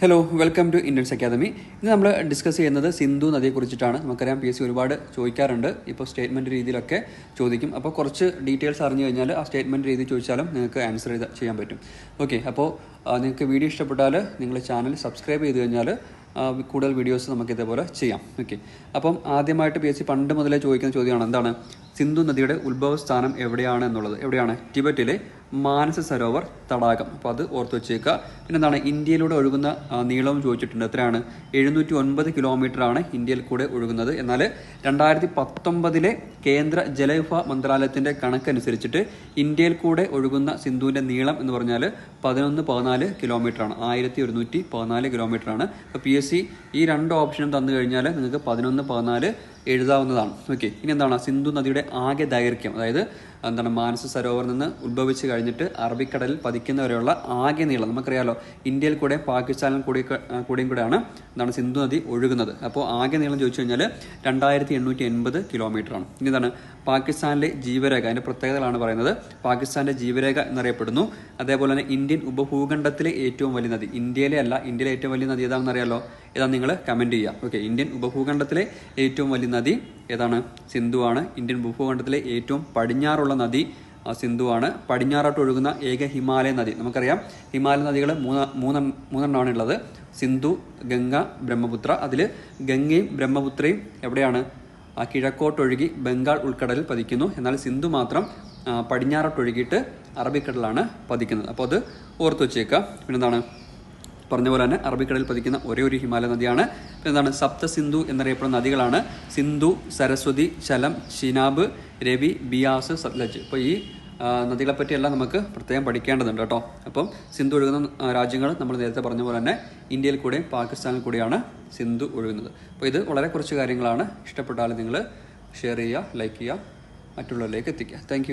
Hello welcome to Indians academy ഇന്ന് നമ്മൾ discuss ചെയ്യുന്നത് സിന്ധു നദിയെക്കുറിച്ചിട്ടാണ് നമുക്കറിയാം പി എസ് സി ഒരുപാട് ചോദിക്കാറുണ്ട്. ഇപ്പോൾ സ്റ്റേറ്റ്മെന്റ് രീതിയിലൊക്കെ ചോദിക്കും. അപ്പോൾ കുറച്ച് ഡീറ്റെയിൽസ് അറിഞ്ഞു കഴിഞ്ഞാൽ ആ സ്റ്റേറ്റ്മെന്റ് രീതി ചോദിച്ചാലും നിങ്ങൾക്ക് ആൻസർ ചെയ്ത് ചെയ്യാൻ പറ്റും. ഓക്കെ അപ്പോൾ നിങ്ങൾക്ക് വീഡിയോ ഇഷ്ടപ്പെട്ടാൽ നിങ്ങൾ ചാനൽ സബ്സ്ക്രൈബ് ചെയ്ത് കഴിഞ്ഞാൽ കൂടുതൽ വീഡിയോസ് നമുക്ക് ഇതേപോലെ ചെയ്യാം. ഓക്കെ അപ്പം ആദ്യമായിട്ട് പി എസ് സി പണ്ട് മുതലേ ചോദിക്കുന്ന ചോദ്യമാണ് എന്താണ്? സിന്ധു നദിയുടെ ഉത്ഭവസ്ഥാനം എവിടെയാണ് എന്നുള്ളത്. എവിടെയാണ്? ടിബറ്റിലെ മാനസ സരോവർ തടാകം. അപ്പോൾ അത് ഓർത്ത് വെച്ചേക്കുക പിന്നെ എന്താണ് ഇന്ത്യയിലൂടെ ഒഴുകുന്ന നീളവും ചോദിച്ചിട്ടുണ്ട്. എത്രയാണ്? എഴുന്നൂറ്റി ഒൻപത് കിലോമീറ്റർ ആണ് ഇന്ത്യയിൽ കൂടെ ഒഴുകുന്നത്. എന്നാൽ രണ്ടായിരത്തി പത്തൊമ്പതിലെ കേന്ദ്ര ജലവിഭ മന്ത്രാലയത്തിന്റെ കണക്കനുസരിച്ചിട്ട് ഇന്ത്യയിൽ കൂടെ ഒഴുകുന്ന സിന്ധുവിന്റെ നീളം എന്ന് പറഞ്ഞാൽ പതിനൊന്ന് പതിനാല് കിലോമീറ്റർ ആണ് ആയിരത്തി ഒരുന്നൂറ്റി പതിനാല് കിലോമീറ്റർ ആണ് അപ്പോൾ പി എസ് സി ഈ രണ്ട് ഓപ്ഷനും തന്നു കഴിഞ്ഞാൽ നിങ്ങൾക്ക് പതിനൊന്ന് പതിനാല് എഴുതാവുന്നതാണ്. ഓക്കെ. ഇനി എന്താണ്? സിന്ധു നദിയുടെ ആകെ ദൈർഘ്യം. അതായത് എന്താണ് മാനസ സരോവറിൽ നിന്ന് ഉത്ഭവിച്ച് കഴിഞ്ഞിട്ട് അറബിക്കടലിൽ പതിക്കുന്നവരെയുള്ള ആകെ നീളം. നമുക്കറിയാലോ ഇന്ത്യയിൽ കൂടെ പാകിസ്ഥാനിൽ കൂടി കൂടിയും കൂടെയാണ് എന്താണ് സിന്ധു നദി ഒഴുകുന്നത്. അപ്പോൾ ആകെ നീളം ചോദിച്ചു കഴിഞ്ഞാൽ രണ്ടായിരത്തി എണ്ണൂറ്റി എൺപത് കിലോമീറ്റർ ആണ് ഇനി എന്താണ്? പാകിസ്ഥാനിലെ ജീവരേഖ അതിന്റെ പ്രത്യേകതകളാണ് പറയുന്നത്. പാകിസ്ഥാന്റെ ജീവരേഖ എന്നറിയപ്പെടുന്നു. അതേപോലെ തന്നെ ഇന്ത്യൻ ഉപഭൂഖണ്ഡത്തിലെ ഏറ്റവും വലിയ നദി. ഇന്ത്യയിലെ അല്ല ഇന്ത്യയിലെ ഏറ്റവും വലിയ നദി ഏതാണെന്ന് അറിയാലോ? ഏതാ നിങ്ങൾ കമന്റ് ചെയ്യുക. ഓക്കെ ഇന്ത്യൻ ഉപഭൂഖണ്ഡത്തിലെ ഏറ്റവും വലിയ നദി ഏതാണ്? സിന്ധു ആണ്. ഇന്ത്യൻ ഉപഭൂഖണ്ഡത്തിലെ ഏറ്റവും പടിഞ്ഞാറുള്ള നദി സിന്ധുവാണ്. പടിഞ്ഞാറോട്ട് ഒഴുകുന്ന ഏക ഹിമാലയ നദി. നമുക്കറിയാം ഹിമാലയ നദികൾ മൂന്ന് മൂന്ന് മൂന്നെണ്ണമാണ് ഉള്ളത്. സിന്ധു ഗംഗ ബ്രഹ്മപുത്ര. അതിൽ ഗംഗയും ബ്രഹ്മപുത്രയും എവിടെയാണ്? ആ കിഴക്കോട്ടൊഴുകി ബംഗാൾ ഉൾക്കടലിൽ പതിക്കുന്നു. എന്നാൽ സിന്ധു മാത്രം പടിഞ്ഞാറോട്ടൊഴുകിയിട്ട് അറബിക്കടലാണ് പതിക്കുന്നത്. അപ്പോൾ അത് ഓർത്ത് വെച്ചേക്കുക പിന്നെന്താണ്? പറഞ്ഞ പോലെ തന്നെ അറബിക്കടലിൽ പതിക്കുന്ന ഒരേ ഒരു ഹിമാലയ നദിയാണ് എന്താണ്? സപ്ത സിന്ധു എന്നറിയപ്പെടുന്ന നദികളാണ്. സിന്ധു സരസ്വതി ചലം ഷിനാബ് രവി ബിയാസ് സത്ലജ് അപ്പോൾ ഈ നദികളെ നദികളെപ്പറ്റിയെല്ലാം നമുക്ക് പ്രത്യേകം പഠിക്കേണ്ടതുണ്ട് കേട്ടോ. അപ്പം സിന്ധു ഒഴുകുന്ന രാജ്യങ്ങൾ നമ്മൾ നേരത്തെ പറഞ്ഞ പോലെ തന്നെ ഇന്ത്യയിൽ കൂടെയും പാകിസ്ഥാനിൽ കൂടെയാണ് സിന്ധു ഒഴുകുന്നത്. അപ്പോൾ ഇത് വളരെ കുറച്ച് കാര്യങ്ങളാണ്. ഇഷ്ടപ്പെട്ടാൽ നിങ്ങൾ ഷെയർ ചെയ്യുക ലൈക്ക് ചെയ്യുക മറ്റുള്ളവരിലേക്ക് എത്തിക്കുക. താങ്ക്